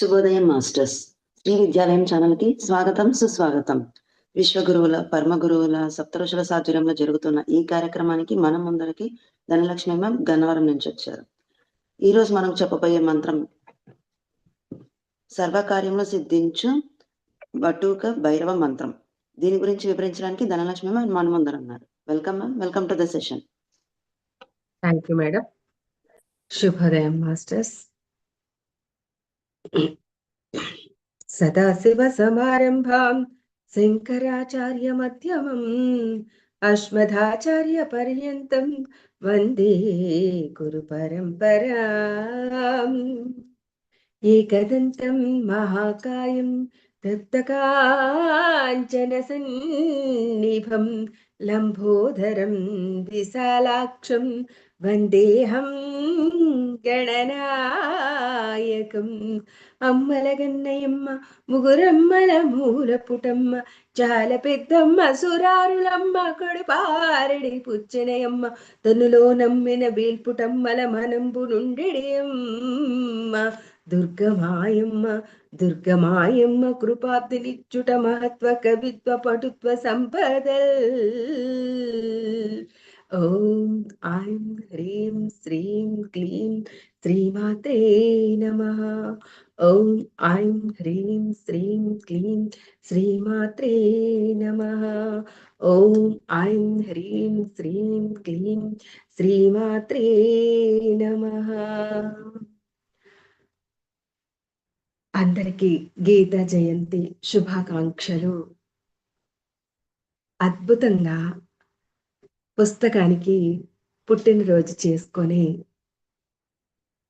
శుభోదయం మాస్టర్స్. శ్రీ విద్యాలయం ఛానల్కి స్వాగతం సుస్వాగతం. విశ్వగురువుల పరమ గురువుల సప్తరుషుల సాధ్వర్యంలో జరుగుతున్న ఈ కార్యక్రమానికి మనం ముందరికి ధనలక్ష్మి మ్యామ్ గన్నవరం నుంచి వచ్చారు. ఈ రోజు మనం చెప్పబోయే మంత్రం సర్వకార్యంలో సిద్ధించు బటూక భైరవ మంత్రం. దీని గురించి వివరించడానికి ధనలక్ష్మి మ్యామ్ మన ముందర ఉన్నారు. Welcome ma'am welcome to the session. Thank you madam శుభోదయం మాస్టర్స్. సదాశివ సమారంభాం శంకరాచార్య మధ్యమం అశ్మధాచార్య పర్యంతం వందే గురు పరంపరాం ఏకదంతం మహాకాయం దత్తకాంచన సన్నిభం గణనాయకం అమ్మల ముగురమ్మల మూలపుటమ్మ చాల పెద్దమ్మ సురారులమ్మ కొడుపారడి పుచ్చనయమ్మ తనులో నమ్మిన బీల్పుటమ్మల మనంబు నుండెడియమ్మ దుర్గమాయమ్మ దుర్గమాయమ్మ కృపాబ్దినిచ్చుట మహత్వ కవిత్వ పటుత్వ సంపదల్ ఓం ఐం హ్రీం శ్రీం క్లీం శ్రీమాత్రే నమ. ఓం ఐం హ్రీం శ్రీం క్లీం శ్రీమాత్రే నమ. ఓం ఐం హ్రీం శ్రీం క్లీం శ్రీమాత్రే నమ. అందరికీ గీత జయంతి శుభాకాంక్షలు. అద్భుతంగా పుస్తకానికి పుట్టినరోజు చేసుకొని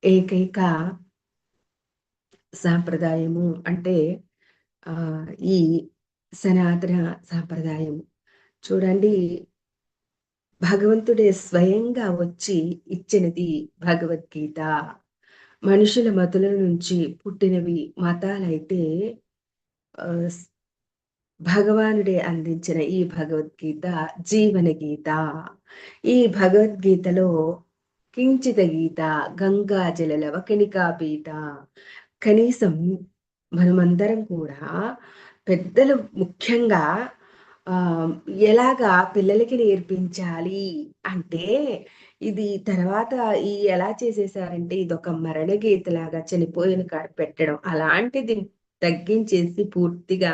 ఏకైక సాంప్రదాయము అంటే ఆ ఈ సనాతన సాంప్రదాయం చూడండి భగవంతుడే స్వయంగా వచ్చి ఇచ్చినది భగవద్గీత. మనుషుల మతుల నుంచి పుట్టినవి మతాలైతే భగవానుడే అందించిన ఈ భగవద్గీత జీవన గీత ఈ భగవద్గీతలో కించిత గీత గంగా జలల పీత కనీసం మనమందరం కూడా పెద్దలు ముఖ్యంగా ఎలాగా పిల్లలకి నేర్పించాలి అంటే ఇది తర్వాత ఈ ఎలా చేసేసారంటే ఇది ఒక మరణ గీతలాగా చనిపోయిన కాడ పెట్టడం. అలాంటిది తగ్గించేసి పూర్తిగా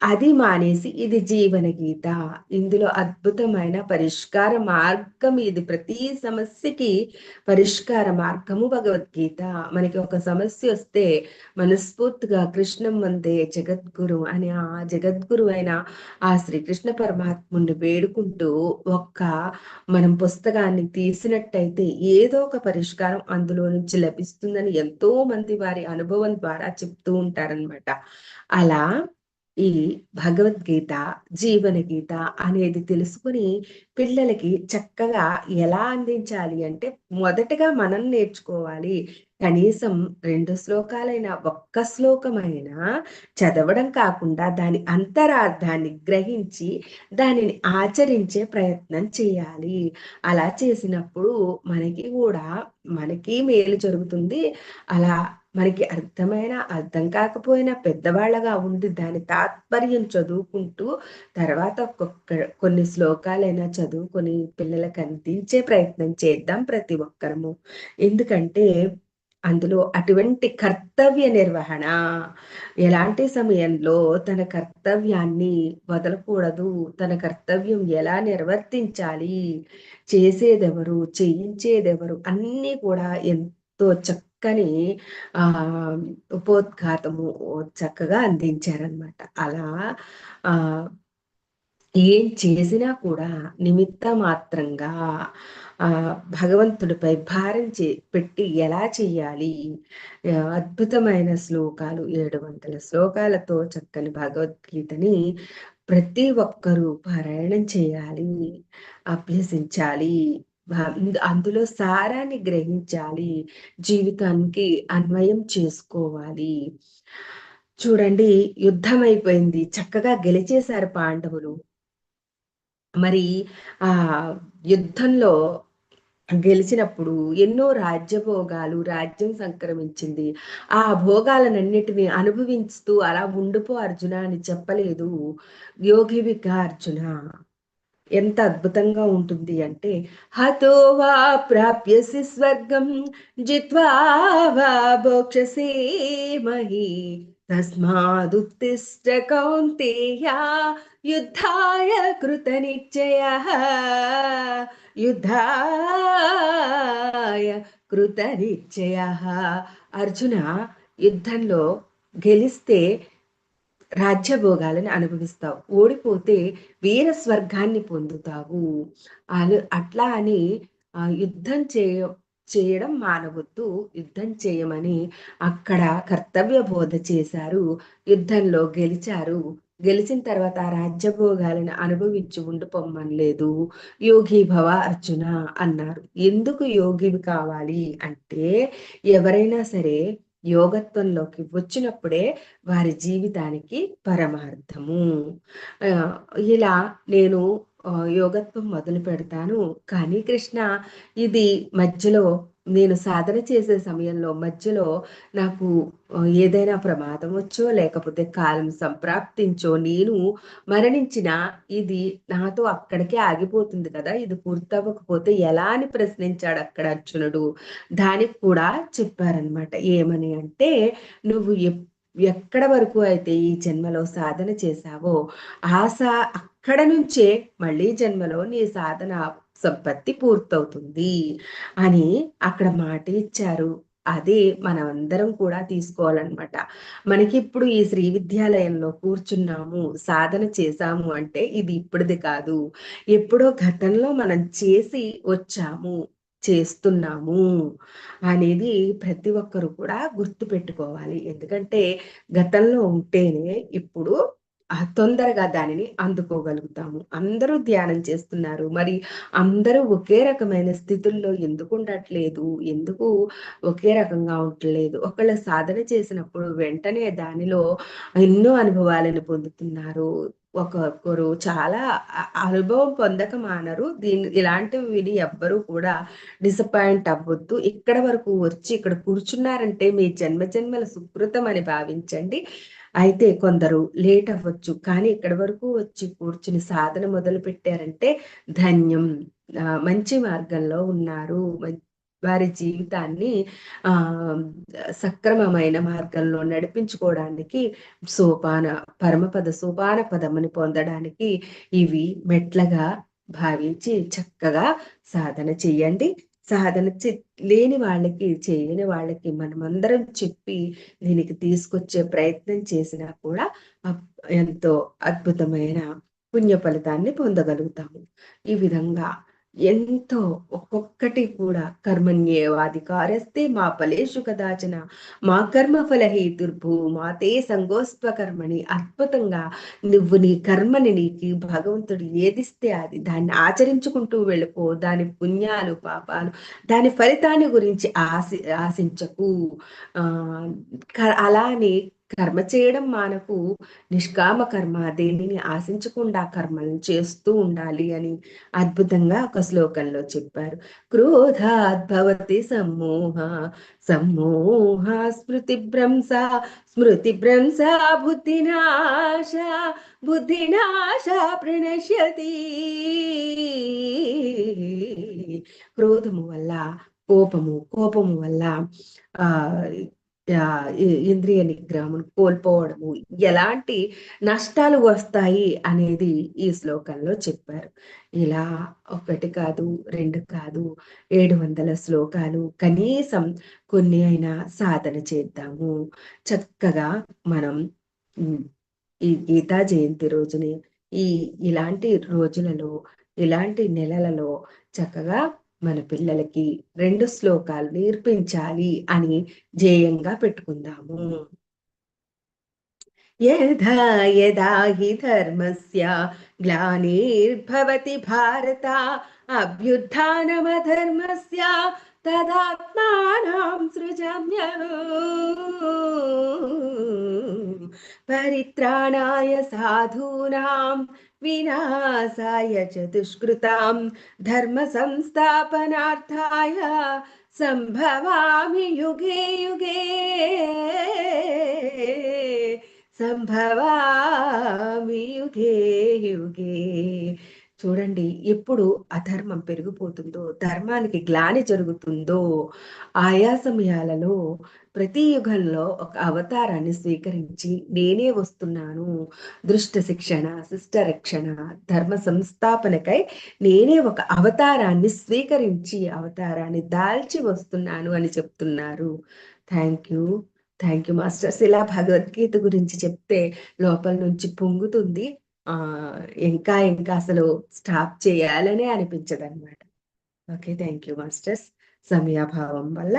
అది మానేసి ఇది జీవన గీత. ఇందులో అద్భుతమైన పరిష్కార మార్గం ఇది. ప్రతి సమస్యకి పరిష్కార మార్గము భగవద్గీత. మనకి ఒక సమస్య వస్తే మనస్ఫూర్తిగా కృష్ణం వందే జగద్గురు అని ఆ జగద్గురు అయిన ఆ శ్రీకృష్ణ పరమాత్ముని వేడుకుంటూ ఒక్క మనం పుస్తకాన్ని తీసినట్టయితే ఏదో ఒక పరిష్కారం అందులో నుంచి లభిస్తుందని ఎంతో మంది వారి అనుభవం ద్వారా చెప్తూ ఉంటారనమాట అలా ఈ భగవద్గీత జీవన గీత అనేది తెలుసుకుని పిల్లలకి చక్కగా ఎలా అందించాలి అంటే మొదటగా మనం నేర్చుకోవాలి. కనీసం రెండు శ్లోకాలైనా ఒక్క శ్లోకమైనా చదవడం కాకుండా దాని అంతరార్థాన్ని గ్రహించి దానిని ఆచరించే ప్రయత్నం చేయాలి. అలా చేసినప్పుడు మనకి కూడా మనకి మేలు జరుగుతుంది. అలా మనకి అర్థమైన అర్థం కాకపోయినా పెద్దవాళ్ళగా ఉండి దాని తాత్పర్యం చదువుకుంటూ తర్వాత ఒక్కొక్క కొన్ని శ్లోకాలైనా చదువుకొని పిల్లలకు అందించే ప్రయత్నం చేద్దాం ప్రతి ఒక్కరము. ఎందుకంటే అందులో అటువంటి కర్తవ్య నిర్వహణ ఎలాంటి సమయంలో తన కర్తవ్యాన్ని వదలకూడదు తన కర్తవ్యం ఎలా నిర్వర్తించాలి చేసేదెవరు చేయించేదెవరు అన్నీ కూడా ఎంతో చక్క చక్కని ఆ ఉపోద్ఘాతము చక్కగా అందించారనమాట అలా ఆ ఏం చేసినా కూడా నిమిత్త మాత్రంగా ఆ భగవంతుడిపై భారం చే పెట్టి ఎలా చెయ్యాలి అద్భుతమైన శ్లోకాలు ఏడు వందల శ్లోకాలతో చక్కని భగవద్గీతని ప్రతి ఒక్కరూ పారాయణం చేయాలి అభ్యసించాలి. అందులో సారాన్ని గ్రహించాలి. జీవితానికి అన్వయం చేసుకోవాలి. చూడండి యుద్ధం అయిపోయింది చక్కగా గెలిచేశారు పాండవులు. మరి ఆ యుద్ధంలో గెలిచినప్పుడు ఎన్నో రాజ్యభోగాలు రాజ్యం సంక్రమించింది. ఆ భోగాలనన్నిటిని అనుభవిస్తూ అలా ఉండిపో అర్జున అని చెప్పలేదు యోగివిక అర్జున ఎంత అద్భుతంగా ఉంటుంది అంటే హతో వా ప్రాప్యసి స్వర్గం జిత్వా వా భోక్షసే మహి తస్మాదుత్తిష్ట కౌంతేయ యుద్ధాయ కృత నిశ్చయ యుద్ధాయ కృత నిశ్చయ. అర్జున యుద్ధంలో గెలిస్తే రాజ్యభోగాలను అనుభవిస్తావు. ఓడిపోతే వీర స్వర్గాన్ని పొందుతావు. అను అట్లా అని యుద్ధం చేయ చేయడం మానవద్దు. యుద్ధం చేయమని అక్కడ కర్తవ్య బోధ చేశారు. యుద్ధంలో గెలిచారు. గెలిచిన తర్వాత ఆ రాజ్యభోగాలను అనుభవించి ఉండిపోమ్మనలేదు యోగి భవ అర్జున అన్నారు. ఎందుకు యోగివి కావాలి అంటే ఎవరైనా సరే యోగత్వంలోకి వచ్చినప్పుడే వారి జీవితానికి పరమార్థము. ఇలా నేను యోగత్వం మొదలు పెడతాను. కానీ కృష్ణ ఇది మధ్యలో నేను సాధన చేసే సమయంలో మధ్యలో నాకు ఏదైనా ప్రమాదం వచ్చో లేకపోతే కాలం సంప్రాప్తించో నేను మరణించిన ఇది నాతో అక్కడికే ఆగిపోతుంది కదా ఇది పూర్తవ్వకపోతే ఎలా అని ప్రశ్నించాడు అక్కడ అర్జునుడు. దానికి కూడా చెప్పారనమాట ఏమని అంటే నువ్వు ఎక్కడ వరకు అయితే ఈ జన్మలో సాధన చేశావో ఆ సా అక్కడ నుంచే మళ్ళీ జన్మలో నీ సాధన సంపత్తి పూర్తవుతుంది అని అక్కడ మాట ఇచ్చారు అదే మనమందరం కూడా తీసుకోవాలన్నమాట. మనకి ఇప్పుడు ఈ శ్రీ విద్యాలయంలో కూర్చున్నాము సాధన చేశాము అంటే ఇది ఇప్పుడుది కాదు. ఎప్పుడో గతంలో మనం చేసి వచ్చాము చేస్తున్నాము అనేది ప్రతి ఒక్కరు కూడా గుర్తు పెట్టుకోవాలి ఎందుకంటే గతంలో ఉంటేనే ఇప్పుడు తొందరగా దానిని అందుకోగలుగుతాము. అందరూ ధ్యానం చేస్తున్నారు. మరి అందరూ ఒకే రకమైన స్థితుల్లో ఎందుకు ఉండట్లేదు? ఎందుకు ఒకే రకంగా ఉండలేదు ఒకళ్ళ సాధన చేసినప్పుడు వెంటనే దానిలో ఎన్నో అనుభవాలను పొందుతున్నారు. ఒక్కొక్కరు చాలా అనుభవం పొందక మానరు దీని ఇలాంటివి విని ఎవ్వరూ కూడా డిసప్పాయింట్ అవ్వద్దు. ఇక్కడ వరకు వచ్చి ఇక్కడ కూర్చున్నారంటే మీ జన్మ జన్మల సుకృతం అని భావించండి. అయితే కొందరు లేట్ అవ్వచ్చు. కానీ ఇక్కడి వరకు వచ్చి కూర్చుని సాధన మొదలు పెట్టారంటే ధన్యం. మంచి మార్గంలో ఉన్నారు. వారి జీవితాన్ని ఆ సక్రమమైన మార్గంలో నడిపించుకోవడానికి సోపాన పరమపద సోపాన పదముని పొందడానికి ఇవి మెట్లగా భావించి చక్కగా సాధన చెయ్యండి సాధన లేని వాళ్ళకి చేయని వాళ్ళకి మనమందరం చెప్పి దీనికి తీసుకొచ్చే ప్రయత్నం చేసినా కూడా ఎంతో అద్భుతమైన పుణ్య ఫలితాన్ని పొందగలుగుతాము. ఈ విధంగా ఎంతో ఒక్కొక్కటి కూడా కర్మణ్యేవాధికారస్తే మా ఫలేషు కదాచన మా కర్మ ఫలహేతుర్భూ మాతే సంగోస్త్వ కర్మని అద్భుతంగా నువ్వు నీ కర్మని నీకు భగవంతుడు ఏదిస్తే అది. దాన్ని ఆచరించుకుంటూ వెళ్ళిపో దాని పుణ్యాలు పాపాలు దాని ఫలితాన్ని గురించి ఆశి ఆశించకు. ఆ అలానే కర్మ చేయడం మనకు నిష్కామ కర్మ దేనిని ఆశించకుండా కర్మలను చేస్తూ ఉండాలి అని అద్భుతంగా ఒక శ్లోకంలో చెప్పారు. క్రోధాద్భవతి సమ్మోహ సమ్మోహ స్మృతి భ్రంశ స్మృతి భ్రంశ బుద్ధినాశ బుద్ధినాశ ప్రణశ్యతి. క్రోధము వల్ల కోపము కోపము వల్ల ఆ ఇంద్రియ నిగ్రహం కోల్పోవడము ఎలాంటి నష్టాలు వస్తాయి అనేది ఈ శ్లోకంలో చెప్పారు. ఇలా ఒకటి కాదు రెండు కాదు ఏడు వందల శ్లోకాలు కనీసం కొన్ని అయినా సాధన చేద్దాము. చక్కగా మనం ఈ గీతా జయంతి రోజుని ఈ ఇలాంటి రోజులలో ఇలాంటి నెలలలో చక్కగా మన పిల్లలకి రెండు శ్లోకాలు నేర్పించాలి అని ధ్యేయంగా పెట్టుకుందాము. యథా యదా హి ధర్మస్య గ్లానిర్భవతి భారత అభ్యుత్నమధర్మస్య తదాత్మానం సృజమ్యను పరిత్రాణాయ సాధూనాం వినాశాయ చ దుష్కృతాం ధర్మ సంస్థాపనార్థాయ సంభవామి యుగే యుగే సంభవామి యుగే యుగే చూడండి ఎప్పుడు అధర్మం పెరిగిపోతుందో ధర్మానికి గ్లాని జరుగుతుందో ఆయా సమయాలలో ప్రతి యుగంలో ఒక అవతారాన్ని స్వీకరించి నేనే వస్తున్నాను. దృష్ట శిక్షణ శిష్ట రక్షణ ధర్మ సంస్థాపనకై నేనే ఒక అవతారాన్ని స్వీకరించి అవతారాన్ని దాల్చి వస్తున్నాను అని చెప్తున్నారు. Thank you. Thank you masters ఇలా భగవద్గీత గురించి చెప్తే లోపల నుంచి పొంగుతుంది. ఆ ఇంకా ఇంకా అసలు స్టాప్ చేయాలనే అనిపించదు అనమాట ఓకే థ్యాంక్ యూ మాస్టర్స్. సమయాభావం వల్ల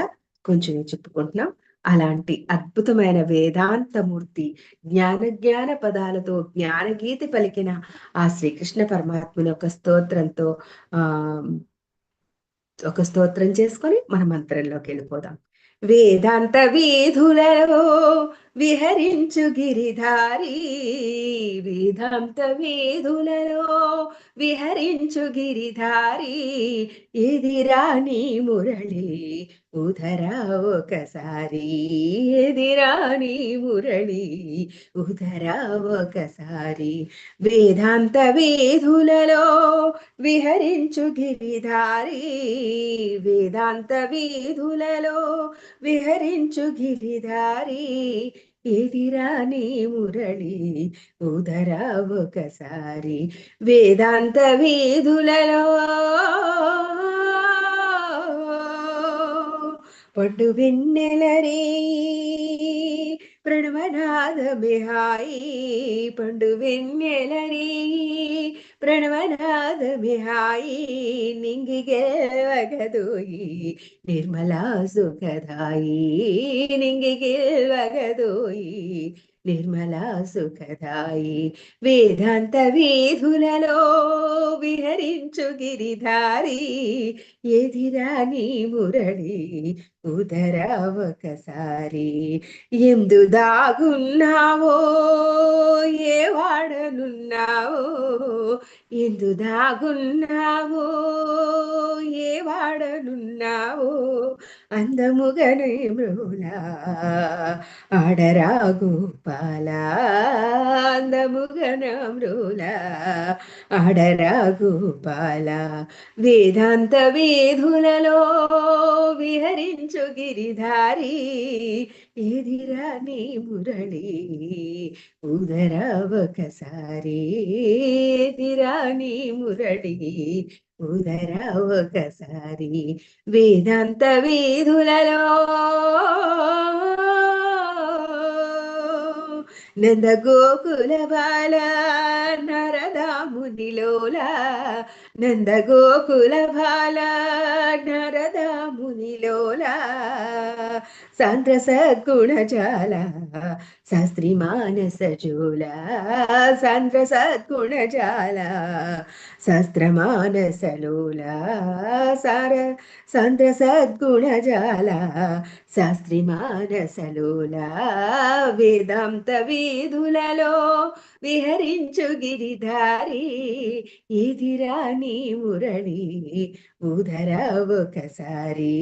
కొంచెం చెప్పుకుంటున్నాం. అలాంటి అద్భుతమైన వేదాంతమూర్తి జ్ఞాన జ్ఞాన పదాలతో జ్ఞానగీతి పలికిన ఆ శ్రీకృష్ణ పరమాత్మని ఒక స్తోత్రంతో ఆ ఒక స్తోత్రం చేసుకొని మన మంత్రంలోకి వెళ్ళిపోదాం. వేదాంత వీధులలో విహరించు గిరిధారి వేదాంత వీధులలో విహరించు గిరిధారి ఇది రాణి మురళి ఉదరా ఒకసారి. ఇది రాణి మురళి ఉదరా ఒకసారి. వేదాంత వేధులలో విహరించు గిరిధారి వేదాంత వీధులలో విహరించు గిరిధారి ఎదిరాని మురళి? ఉదరా ఒకసారి వేదాంత వేదులలో పడ్డు వెన్నెలరే. പ്രണവനാഥ ബിഹായി പണ്ടു വെണ്ണലരി. പ്രണവനാഥ ബിഹായി നിങ്ങി കേൾവകതോയി നിർമ്മലാ സുഖദായി നിങ്ങി കേൾവകതോയി നിർമ്മലാ സുഖദായി വേദാന്ത വീധുലോ വിഹരിഞ്ചു ഗിരിധാരി എതിരാ നീ മുരളി. ఉదర ఒకసారి ఎందు దాగున్నావో? ఏ వాడనున్నావో? ఎందు దాగున్నావో? ఏ వాడనున్నావో? అందముగనే మృలా ఆడరా గోపాల అందముగన మృల ఆడరా గోపాల వేదాంత వేధులలో విహరించు గిరిధారి ఎదిరా నీ మురళి ఉదరా ఒకసారి ఎదిరా నీ మురళి ఉదరా ఒకసారి వేదాంత వీధులలో నంద గోకుల బాల నరదామునిలోల నందగోకుల బాల నరదామునిలోల సాంద్ర సద్గుణజాల శాస్త్రి మానస జోల సాంద్ర సద్గుణజాల శాస్త్ర మానసలోల సార సాంద్ర సద్గుణజాల శాస్త్రి మానసలోల వేదాంత వీధులలో విహరించు దారి ఎదిరా నీ మురళి ఉదర ఒకసారి.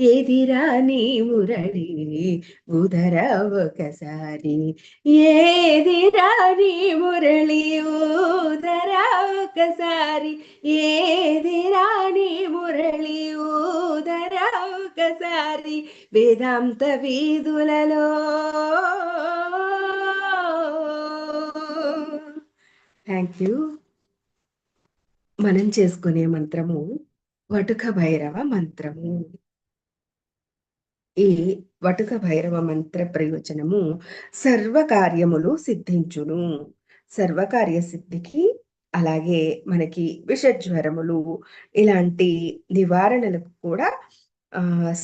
ఎదిరా నీ మురళి ఉదర ఒకసారి. ఏదిరా నీ మురళి ఉదర ఒకసారి. ఏదిరా నీ మురళి ఉదర ఒకసారి. వేదాంత వీధులలో థ్యాంక్ యూ మనం చేసుకునే మంత్రము వటుక భైరవ మంత్రము. ఈ వటుక భైరవ మంత్ర ప్రయోజనము సర్వకార్యములు సిద్ధించును. సర్వకార్య సిద్ధికి అలాగే మనకి విషజ్వరములు ఇలాంటి నివారణలకు కూడా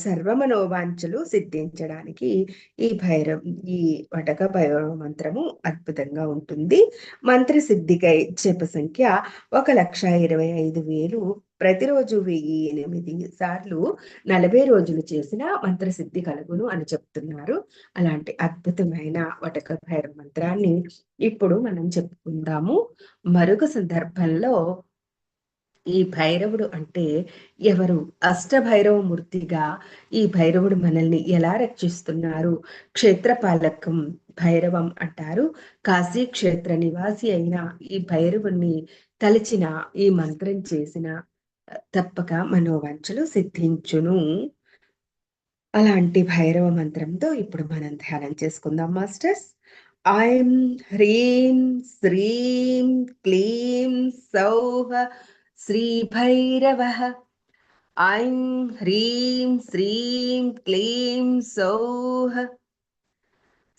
సర్వమనోవాంఛలు సిద్ధించడానికి ఈ భైరవ ఈ వటక భైరవ మంత్రము అద్భుతంగా ఉంటుంది. మంత్ర సిద్ధికై జప సంఖ్య ఒక లక్ష ఇరవై ఐదు వేలు. ప్రతిరోజు వెయ్యి ఎనిమిది సార్లు నలభై రోజులు చేసిన మంత్రసిద్ధి కలుగును అని చెప్తున్నారు. అలాంటి అద్భుతమైన వటక భైరవ మంత్రాన్ని ఇప్పుడు మనం చెప్పుకుందాము. మరొక సందర్భంలో ఈ భైరవుడు అంటే ఎవరు? అష్టభైరవ మూర్తిగా ఈ భైరవుడు మనల్ని ఎలా రక్షిస్తున్నారు? క్షేత్రపాలకం భైరవం అంటారు. కాశీ క్షేత్ర నివాసి అయిన ఈ భైరవుణ్ణి తలచిన ఈ మంత్రం చేసిన తప్పక మనోవంచలు సిద్ధించును. అలాంటి భైరవ మంత్రంతో ఇప్పుడు మనం ధ్యానం చేసుకుందాం మాస్టర్స్. ఐం హ్రీం శ్రీం క్లీం సౌహ श्रीभैरवः। ऐं ह्रीं श्रीं क्लीं सौः।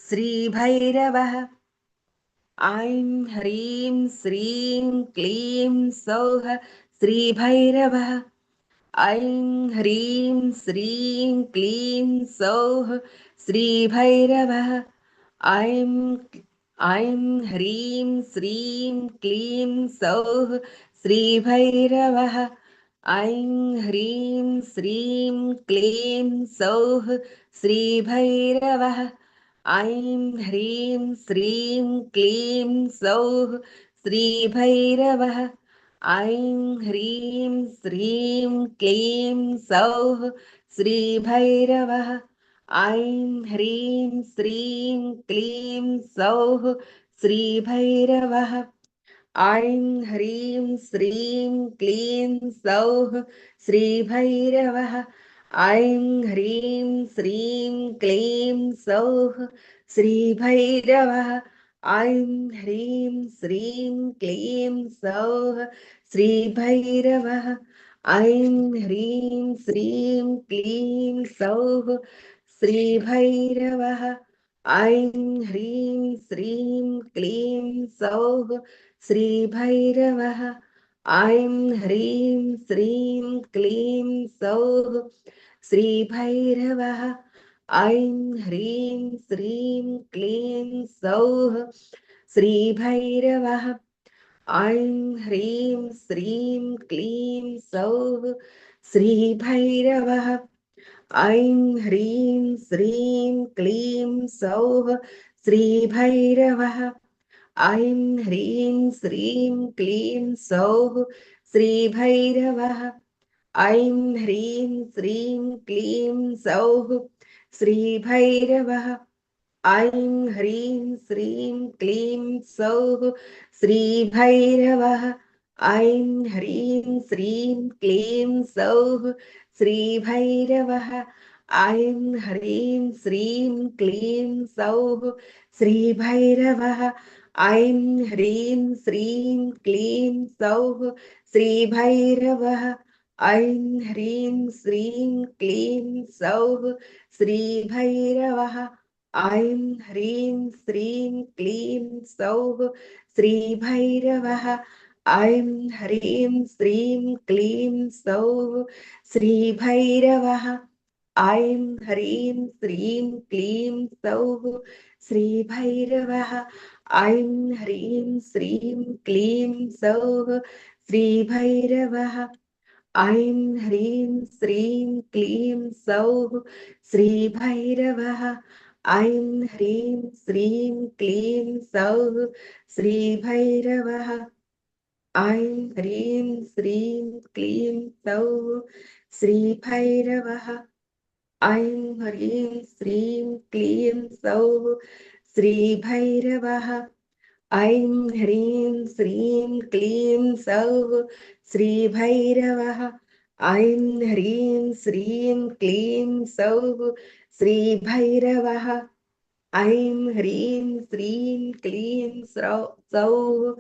श्रीभैरवः। ऐं ह्रीं श्रीं क्लीं सौः। श्रीभैरवः। ऐं ह्रीं श्रीं क्लीं सौः। श्रीभैरवः। ऐं ऐं ह्रीं श्रीं क्लीं सौः श्रीभैरवः। ऐं ह्रीं श्रीं क्लीं सौः श्रीभैरवः। ऐं ह्रीं श्रीं क्लीं सौः श्रीभैरवः। ऐं ह्रीं श्रीं क्लीं सौः श्रीभैरवः। ऐं ह्रीं श्रीं क्लीं सौः श्रीभैरवः ऐं ह्रीं श्रीं क्लीं सौः श्रीभैरवः ऐं ह्रीं श्रीं क्लीं सौः श्रीभैरवः ऐं ह्रीं श्रीं क्लीं सौः श्रीभैरवः ऐं ह्रीं श्रीं क्लीं सौः श्रीभैरवः ऐं ह्रीं श्रीं क्लीं सौः श्रीभैरवः। ऐं ह्रीं, श्रीं, क्लीं, सौः श्रीभैरवः। ऐं ह्रीं, श्रीं, क्लीं, सौः श्रीभैरवः। ऐं ह्रीं, श्रीं, क्लीं, सौः श्रीभैरवः। ऐं ह्रीं, श्रीं, क्लीं, सौः श्रीभैरवः। ऐं ह्रीं श्रीं क्लीं सौः श्रीभैरवः। ऐं ह्रीं श्रीं क्लीं सौः श्रीभैरवः। ऐं ह्रीं श्रीं क्लीं सौः श्रीभैरवः। ऐं ह्रीं श्रीं क्लीं सौः श्रीभैरवः। ऐं ह्रीं श्रीं क्लीं सौः श्रीभैरवः ऐं ह्रीं श्रीं क्लीं सौः श्रीभैरवः। ऐं ह्रीं श्रीं क्लीं सौः श्रीभैरवः। ऐं ह्रीं श्रीं क्लीं सौः श्रीभैरवः। ऐं ह्रीं श्रीं क्लीं सौः श्रीभैरवः। ऐं ह्रीं श्रीं क्लीं सौः श्रीभैरवः ऐं ह्रीं श्रीं क्लीं सौः श्रीभैरवः। ऐं ह्रीं श्रीं क्लीं सौः श्रीभैरवः। ऐं ह्रीं श्रीं क्लीं सौः श्रीभैरवः। ऐं ह्रीं श्रीं क्लीं सौः श्रीभैरवः। ऐं ह्रीं श्रीं क्लीं सौः श्रीभैरवः। ऐं ह्रीं, श्रीं, क्लीं, सौः श्रीभैरवः। ऐं ह्रीं, श्रीं, क्लीं, सौः श्रीभैरवः। ऐं ह्रीं, श्रीं, क्लीं, सौः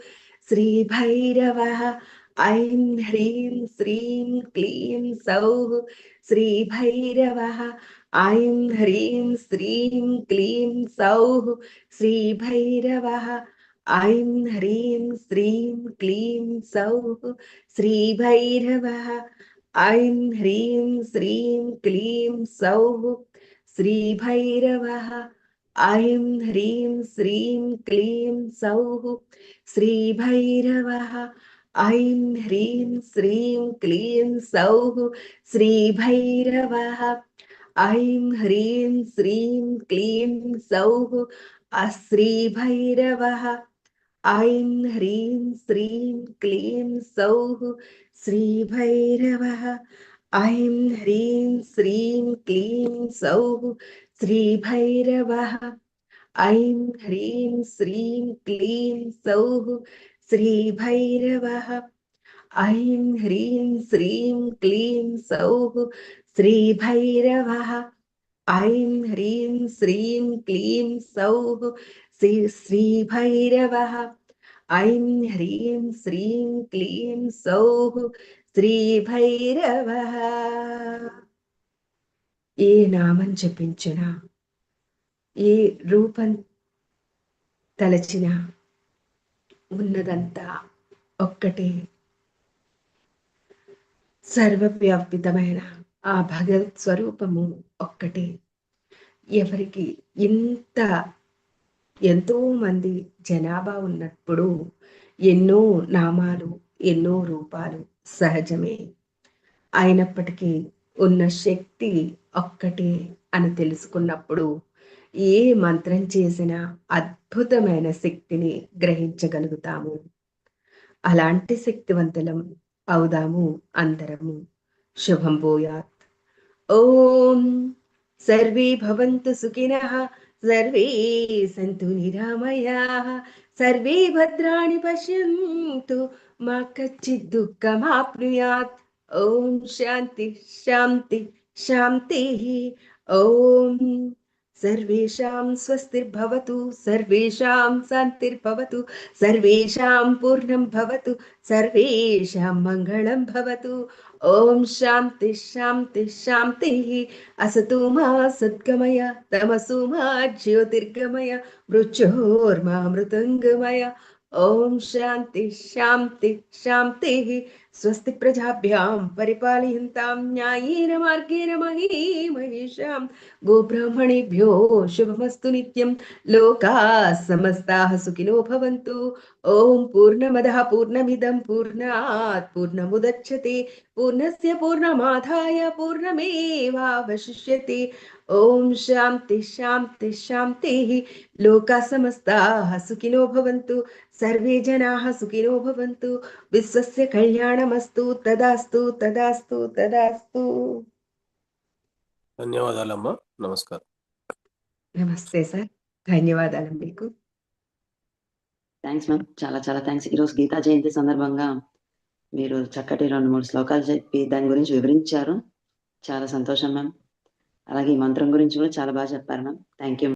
श्रीभैरवः। ऐं ह्रीं, श्रीं, क्लीं, सौः श्रीभैरवः। ऐं ह्रीं श्रीं क्लीं सौः श्रीभैरवः। ऐं ह्रीं श्रीं क्लीं सौः श्रीभैरवः। ऐं ह्रीं श्रीं क्लीं सौः श्रीभैरवः। ऐं ह्रीं श्रीं क्लीं सौः श्रीभैरवः। ऐं ह्रीं श्रीं क्लीं सौः श्रीभैरवः। ఐం హ్రీం శ్రీం క్లీం సౌః అశ్రీభైరవः ఐం హ్రీం శ్రీం క్లీం సౌః శ్రీభైరవः ఐం హ్రీం శ్రీం క్లీం సౌః శ్రీభైరవः ఐం హ్రీం శ్రీం క్లీం సౌః శ్రీభైరవः ఐం హ్రీం శ్రీం క్లీం సౌః శ్రీభైరవः ఐం హ్రీం శ్రీం క్లీం సౌః శ్రీ శ్రీభైరవः ఐం హ్రీం శ్రీం క్లీం సౌః శ్రీభైరవः ఏ నామం జపించినా ఏ రూపం తలచిన ఉన్నదంతా ఒక్కటే. సర్వవ్యాపితమైన ఆ భగవత్ స్వరూపము ఒక్కటే. ఎవరికి ఇంత ఎంతో మంది జనాభా ఉన్నప్పుడు ఎన్నో నామాలు ఎన్నో రూపాలు సహజమే. అయినప్పటికీ ఉన్న శక్తి ఒక్కటే అని తెలుసుకున్నప్పుడు ఏ మంత్రం చేసినా అద్భుతమైన శక్తిని గ్రహించగలుగుతాము. అలాంటి శక్తివంతులం అవుదాము అందరము. శుభం భూయాత్. ॐ सर्वे भवन्तु सुखिनः सर्वे सन्तु निरामयाः सर्वे भद्राणि पश्यन्तु मा कच्चिद्दुःखमाप्नुयात् ॐ शान्ति शान्ति शान्तिः। ॐ सर्वेषां स्वस्तिर्भवतु सर्वेषां शान्तिर्भवतु सर्वेषां पूर्णं भवतु सर्वेषां मङ्गलं भवतु। ॐ शांति शांति शांति। असतो मा सद्गमय तमसो मा ज्योतिर्गमय मृत्योर्मा मृतङ्गमय ॐ शान्ति शांति शांति। स्वस्ति प्रजाभ्यां परिपालयन्तां न्यायेन मार्गेण मही गोब्राह्मणेभ्यो शुभमस्तु नित्यं। लोकाः समस्ताः सुखिनो भवन्तु। ॐ पूर्णमदः, पूर्णमिदं, पूर्णात्, पूर्णमुदच्छते। पूर्णस्य पूर्णमाधाय, पूर्णमेवावशिष्यते। ॐ शान्ति शान्ति, शान्तिः। लोकाः समस्ताः सुखिनो भवन्तु। సర్వే జనాః సుఖినో భవంతు. విశ్వస్య కళ్యాణమస్తు. తదాస్తు తదాస్తు తదాస్తు. ధన్యవాదాలమ్మా. నమస్కారం. నమస్తే సార్. ధన్యవాదాలు మీకు. థ్యాంక్స్ మ్యామ్ చాలా చాలా థ్యాంక్స్ ఈరోజు గీతా జయంతి సందర్భంగా మీరు చక్కటి రెండు మూడు శ్లోకాలు చెప్పి దాని గురించి వివరించారు. చాలా సంతోషం మ్యామ్ అలాగే ఈ మంత్రం గురించి కూడా చాలా బాగా చెప్పారు మ్యామ్ థ్యాంక్ యూ